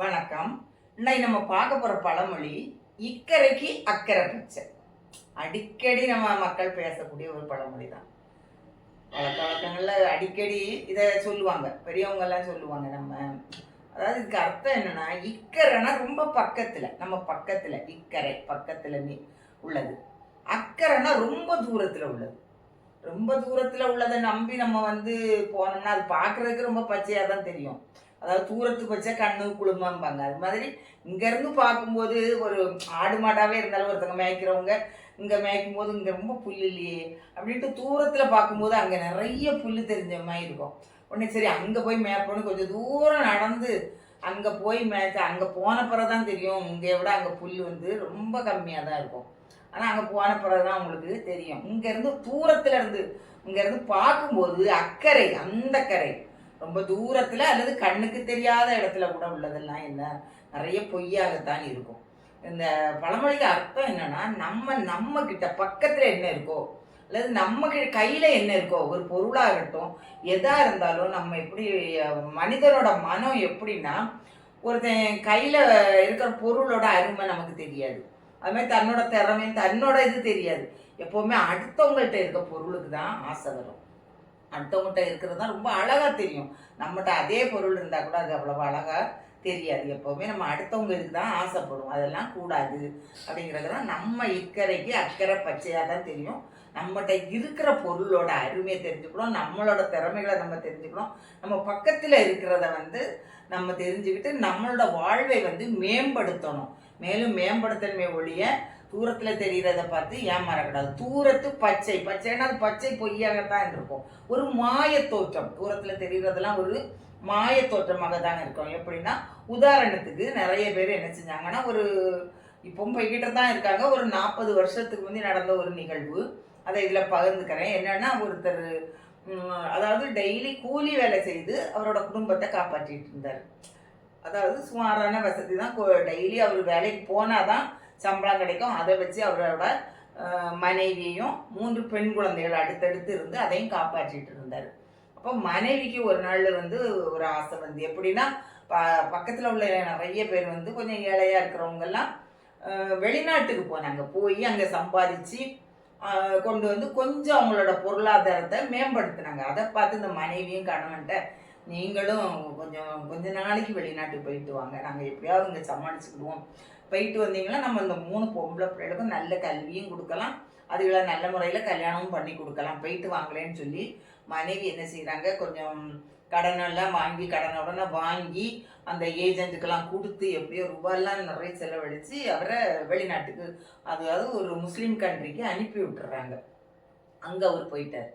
வணக்கம். இன்னைக்கு நம்ம பார்க்க போகிற பழமொழி இக்கரைக்கு அக்கறை பச்சை. அடிக்கடி நம்ம மக்கள் பேசக்கூடிய ஒரு பழமொழி தான். வழக்க வழக்கங்கள்ல அடிக்கடி இதை சொல்லுவாங்க. பெரியவங்கெல்லாம் சொல்லுவாங்க நம்ம. அதாவது இதுக்கு அர்த்தம் என்னென்னா இக்கரைனா ரொம்ப பக்கத்தில் நம்ம பக்கத்தில் இக்கரை பக்கத்தில் உள்ளது. அக்கறைனா ரொம்ப தூரத்தில் உள்ளது. ரொம்ப தூரத்தில் உள்ளதை நம்பி நம்ம வந்து போனோம்னா அது பார்க்குறதுக்கு ரொம்ப பச்சையாக தான் தெரியும். அதாவது தூரத்து வச்சா கண்ணு குழுமாம்பாங்க அது மாதிரி இங்கேருந்து பார்க்கும்போது ஒரு ஆடு மாடாகவே இருந்தாலும் ஒருத்தவங்க மேய்க்கிறவங்க இங்கே மேய்க்கும் போது இங்கே ரொம்ப புல் இல்லையே அப்படின்ட்டு தூரத்தில் பார்க்கும்போது அங்கே நிறைய புல் தெரிஞ்ச மாதிரி இருக்கும். உடனே சரி அங்கே போய் மேய்ப்போன்னு கொஞ்சம் தூரம் நடந்து அங்கே போய் மேய்ச்ச அங்கே போன பிறகு தான் தெரியும். இங்கே விட அங்கே புல் வந்து ரொம்ப கம்மியாக தான் இருக்கும். ஆனால் அங்கே போன பிறகு தான் உங்களுக்கு தெரியும். இங்கேருந்து தூரத்தில் இருந்து இங்கேருந்து பார்க்கும்போது அக்கறை அந்த கரை ரொம்ப தூரத்தில் அல்லது கண்ணுக்கு தெரியாத இடத்துல கூட உள்ளதெல்லாம் என்ன? நிறைய பொய்யாகத்தான் இருக்கும். இந்த பழமொழிக்கு அர்த்தம் என்னன்னா நம்ம நம்ம கிட்ட பக்கத்தில் என்ன இருக்கோ அல்லது நம்ம கையில் என்ன இருக்கோ ஒரு பொருளாகட்டும் எதாக இருந்தாலும் நம்ம எப்படி மனிதனோட மனம் எப்படின்னா ஒருத்தன் கையில் இருக்கிற பொருளோட அருமை நமக்கு தெரியாது. அதுமாதிரி தன்னோட திறமை தன்னோட இது தெரியாது. எப்போவுமே அடுத்தவங்கள்ட்ட இருக்க பொருளுக்கு தான் ஆசை வரும். அடுத்தவங்ககிட்ட இருக்கிறது தான் ரொம்ப அழகாக தெரியும். நம்மகிட்ட அதே பொருள் இருந்தால் கூட அது அவ்வளோ அழகாக தெரியாது எப்போவுமே. நம்ம அடுத்தவங்க இதுக்கு தான் ஆசைப்படும் அதெல்லாம் கூடாது அப்படிங்கிறது தான் நம்ம இக்கரைக்கு அக்கறை பச்சையாக தான் தெரியும். நம்மகிட்ட இருக்கிற பொருளோட அருமையை தெரிஞ்சுக்கணும். நம்மளோட திறமைகளை நம்ம தெரிஞ்சுக்கணும். நம்ம பக்கத்தில் இருக்கிறத வந்து நம்ம தெரிஞ்சுக்கிட்டு நம்மளோட வாழ்வை வந்து மேம்படுத்தணும். மேலும் மேம்படுத்தணுமே ஒழிய தூரத்தில் தெரிகிறத பார்த்து ஏமாறக்கூடாது. தூரத்து பச்சை பச்சைன்னா அது பச்சை பொய்யாகத்தான் இருக்கும். ஒரு மாய தோற்றம் தூரத்தில் தெரிகிறதெல்லாம் ஒரு மாய தோற்றமாக தாங்க இருக்கும். எப்படின்னா உதாரணத்துக்கு நிறைய பேர் என்ன செஞ்சாங்கன்னா ஒரு இப்போ போய்கிட்ட தான் இருக்காங்க. ஒரு நாற்பது வருஷத்துக்கு முந்தி நடந்த ஒரு நிகழ்வு. அதை இதில் பகிர்ந்துக்கிறேன். என்னென்னா ஒருத்தர் அதாவது டெய்லி கூலி வேலை செய்து அவரோட குடும்பத்தை காப்பாற்றிட்டு இருந்தார். அதாவது சுமாரான வசதி தான். டெய்லி அவர் வேலைக்கு போனால் தான் சம்பளம் கிடைக்கும். அதை வச்சு அவரோட மனைவியும் மனைவியையும் மூன்று பெண் குழந்தைகள் அடுத்தடுத்து இருந்து அதையும் காப்பாற்றிட்டு இருந்தார். அப்போ மனைவிக்கு ஒரு நாள் வந்து ஒரு ஆசை வந்து எப்படின்னா ப பக்கத்தில் உள்ள நிறைய பேர் வந்து கொஞ்சம் ஏழையாக இருக்கிறவங்கெல்லாம் வெளிநாட்டுக்கு போனாங்க. போய் அங்கே சம்பாதிச்சு கொண்டு வந்து கொஞ்சம் அவங்களோட பொருளாதாரத்தை மேம்படுத்தினாங்க. அதை பார்த்து இந்த மனைவியும் கணவன்ட்ட நீங்களும் கொஞ்சம் கொஞ்ச நாளைக்கு வெளிநாட்டுக்கு போயிட்டு வாங்க. நாங்கள் எப்படியாவது இங்கே சமாளிச்சுக்கிடுவோம். போயிட்டு வந்தீங்கன்னா நம்ம இந்த மூணு பொம்பளை பிள்ளைகளுக்கும் நல்ல கல்வியும் கொடுக்கலாம். அதுகளை நல்ல முறையில் கல்யாணமும் பண்ணி கொடுக்கலாம். போயிட்டு வாங்கலேன்னு சொல்லி மனைவி என்ன செய்கிறாங்க கொஞ்சம் கடனெல்லாம் வாங்கி கடனை உடனே வாங்கி அந்த ஏஜென்ட்டுக்கெல்லாம் கொடுத்து எப்படியோ ரூபாயெல்லாம் நிறைய செலவழித்து அவரை வெளிநாட்டுக்கு அதாவது ஒரு முஸ்லீம் கண்ட்ரிக்கு அனுப்பி விட்டுறாங்க. அங்கே அவர் போயிட்டார்.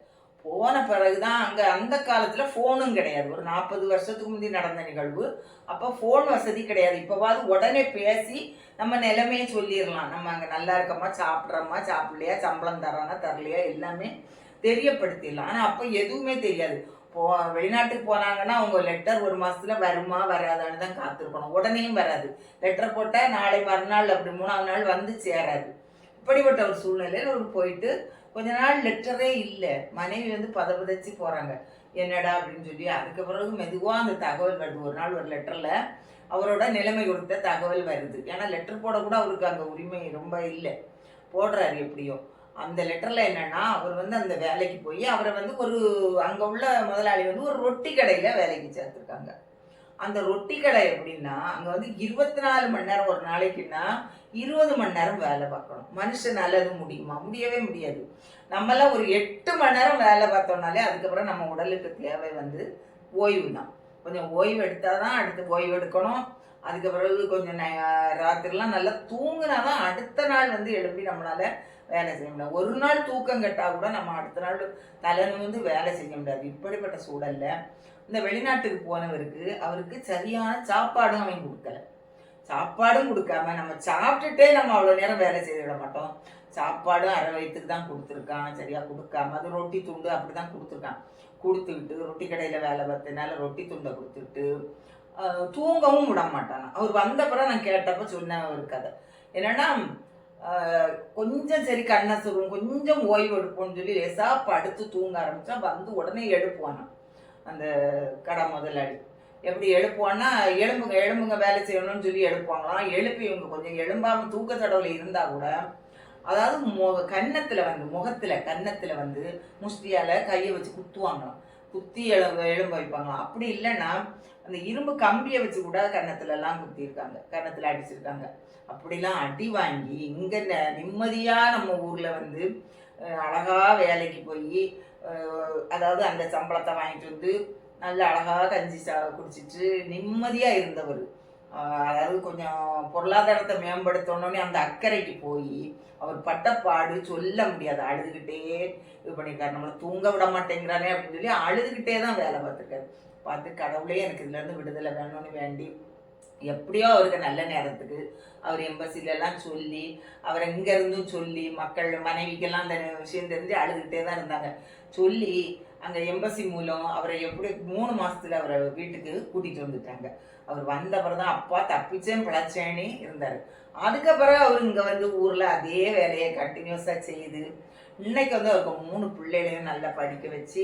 போன பிறகுதான் அங்கே அந்த காலத்தில் ஃபோனும் கிடையாது. ஒரு நாற்பது வருஷத்துக்கு முந்தி நடந்த நிகழ்வு. அப்போ ஃபோன் வசதி கிடையாது. இப்போவாது உடனே பேசி நம்ம நிலைமையை சொல்லிடலாம். நம்ம அங்கே நல்லா இருக்கோமா சாப்பிட்றோமா சாப்பிடலையா சம்பளம் தரானா தரலையா எல்லாமே தெரியப்படுத்திடலாம். ஆனால் அப்போ எதுவுமே தெரியாது. போ வெளிநாட்டுக்கு போனாங்கன்னா அவங்க லெட்டர் ஒரு மாதத்தில் வருமா வராதான்னு தான் காத்திருக்கணும். உடனேயும் வராது. லெட்டர் போட்டால் நாளை மறுநாள் அப்படி மூணாவது நாள் வந்து சேராது. இப்படிப்பட்ட ஒரு சூழ்நிலையில் ஒரு போயிட்டு கொஞ்ச நாள் லெட்டரே இல்லை. மனைவி வந்து பதபதச்சு போகிறாங்க என்னடா அப்படின்னு சொல்லி அதுக்கு பிறகு மெதுவாக அந்த தகவல் வருது. ஒரு நாள் ஒரு லெட்டரில் அவரோட நிலைமை கொடுத்த தகவல் வருது. ஏன்னா லெட்டர் போட கூட அவருக்கு அங்கே உரிமை ரொம்ப இல்லை. போடுறாரு எப்படியோ. அந்த லெட்டரில் என்னென்னா அவர் வந்து அந்த வேலைக்கு போய் அவரை வந்து ஒரு அங்கே உள்ள முதலாளி வந்து ஒரு ரொட்டி கடையில் வேலைக்கு சேர்த்துருக்காங்க. அந்த ரொட்டி கடை எப்படின்னா அங்கே வந்து இருபத்தி நாலு மணி நேரம் ஒரு நாளைக்குன்னா இருபது மணி நேரம் வேலை பார்க்கணும். மனுஷனால் அது முடியுமா? முடியவே முடியாது. நம்மளாம் ஒரு எட்டு மணி நேரம் வேலை பார்த்தோம்னாலே அதுக்கப்புறம் நம்ம உடலுக்கு தேவை வந்து ஓய்வு தான் கொஞ்சம் ஓய்வு எடுத்தால் தான் அடுத்து ஓய்வு எடுக்கணும். அதுக்கு பிறகு கொஞ்சம் ந- ராத்திரிலாம் நல்லா தூங்கினா தான் அடுத்த நாள் வந்து எழுப்பி நம்மளால வேலை செய்ய முடியாது ஒரு நாள் தூக்கம் கட்டால் கூட நம்ம அடுத்த நாள் தலை வந்து வேலை செய்ய முடியாது. இப்படிப்பட்ட சூழல்ல இந்த வெளிநாட்டுக்கு போனவருக்கு அவருக்கு சரியான சாப்பாடும் அவன் கொடுக்கல. சாப்பாடும் கொடுக்காம நம்ம சாப்பிட்டுட்டே நம்ம அவ்வளோ நேரம் வேலை செய்து விட மாட்டோம். சாப்பாடும் அரை வயிற்றுக்கு தான் கொடுத்துருக்கான். சரியாக கொடுக்காம அது ரொட்டி துண்டு அப்படி தான் கொடுத்துருக்கான். கொடுத்துக்கிட்டு ரொட்டி கடையில் வேலை பார்த்தனால ரொட்டி துண்டை கொடுத்துக்கிட்டு தூங்கவும் விட மாட்டான் அவர் வந்த பிறகு நான் கேட்டப்ப சொன்ன ஒரு கதை. என்னென்னா கொஞ்சம் சரி கண்ணை சுரும் கொஞ்சம் ஓய்வு எடுப்போம்னு சொல்லி லேசாக படுத்து தூங்க ஆரம்பித்தா வந்து உடனே எழுப்புவானாம் அந்த கடை முதலாளி. எப்படி எழுப்புவான்னா எலும்புங்க எலும்புங்க வேலை செய்யணும்னு சொல்லி எழுப்புவாங்களாம். எழுப்பி இவங்க கொஞ்சம் எலும்பாமல் தூக்க தடவில் இருந்தால் கூட அதாவது மு கன்னத்தில் வந்து முகத்தில் கன்னத்தில் வந்து முஷ்டியால் கையை வச்சு குத்துவாங்களாம். குத்தி எழும்ப எழும்ப வைப்பாங்களாம் அப்படி இல்லைன்னா அந்த இரும்பு கம்பியை வச்சு கூட கன்னத்துலலாம் குத்திருக்காங்க கன்னத்தில் அடிச்சிருக்காங்க. அப்படிலாம் அடி வாங்கி இங்கே நிம்மதியாக நம்ம ஊரில் வந்து அழகாக வேலைக்கு போய் அதாவது அந்த சம்பளத்தை வாங்கிட்டு வந்து நல்ல அழகாக கஞ்சி சா குடிச்சிட்டு நிம்மதியாக இருந்தவர். அதாவது கொஞ்சம் பொருளாதாரத்தை மேம்படுத்தணும்னே அந்த அக்கறைக்கு போய் அவர் பட்டப்பாடு சொல்ல முடியாது. அழுதுகிட்டே இது பண்ணியிருக்காரு. நம்மளை தூங்க விட மாட்டேங்கிறானே அப்படின்னு சொல்லி அழுதுகிட்டே தான் வேலை பார்த்துருக்காரு. பார்த்து கடவுளே எனக்கு இதுலேருந்து விடுதலை வேணும்னு வேண்டி எப்படியோ அவருக்கு நல்ல நேரத்துக்கு அவர் எம்பசிலெல்லாம் சொல்லி அவர் எங்கேருந்தும் சொல்லி மக்கள் மனைவிக்கெல்லாம் அந்த விஷயம் தெரிஞ்சு அழுதுகிட்டே தான் இருந்தாங்க. சொல்லி அங்கே எம்பசி மூலம் அவரை எப்படி மூணு மாதத்தில் அவரை வீட்டுக்கு கூட்டிகிட்டு வந்துட்டாங்க. அவர் வந்த பிறகுதான் அப்பா தப்பிச்சேன் பிழைச்சேன்னு இருந்தார். அதுக்கப்புறம் அவர் இங்கே வந்து ஊரில் அதே வேலையை கண்டினியூஸாக செய்து இன்னைக்கு வந்து அவருக்கு மூணு பிள்ளைகளையும் நல்லா படிக்க வச்சு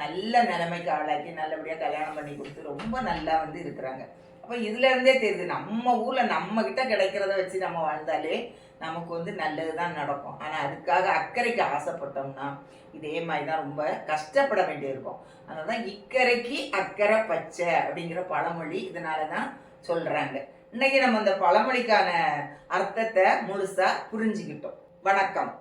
நல்ல நிலைமைக்கு ஆளாக்கி நல்லபடியாக கல்யாணம் பண்ணி கொடுத்து ரொம்ப நல்லா வந்து இருக்கிறாங்க. அப்போ இதுல இருந்தே தெரியுது நம்ம ஊர்ல நம்ம கிட்ட கிடைக்கிறத வச்சு நம்ம வாழ்ந்தாலே நமக்கு வந்து நல்லதுதான் நடக்கும். ஆனா அதுக்காக அக்கறைக்கு ஆசைப்பட்டோம்னா இதே மாதிரி தான் ரொம்ப கஷ்டப்பட வேண்டியிருக்கும். அதனால தான் இக்கரைக்கு அக்கறை பச்சை அப்படிங்கிற பழமொழி இதனால தான் சொல்றாங்க. இன்னைக்கு நம்ம அந்த பழமொழிக்கான அர்த்தத்தை முழுசா புரிஞ்சுக்கிட்டோம். வணக்கம்.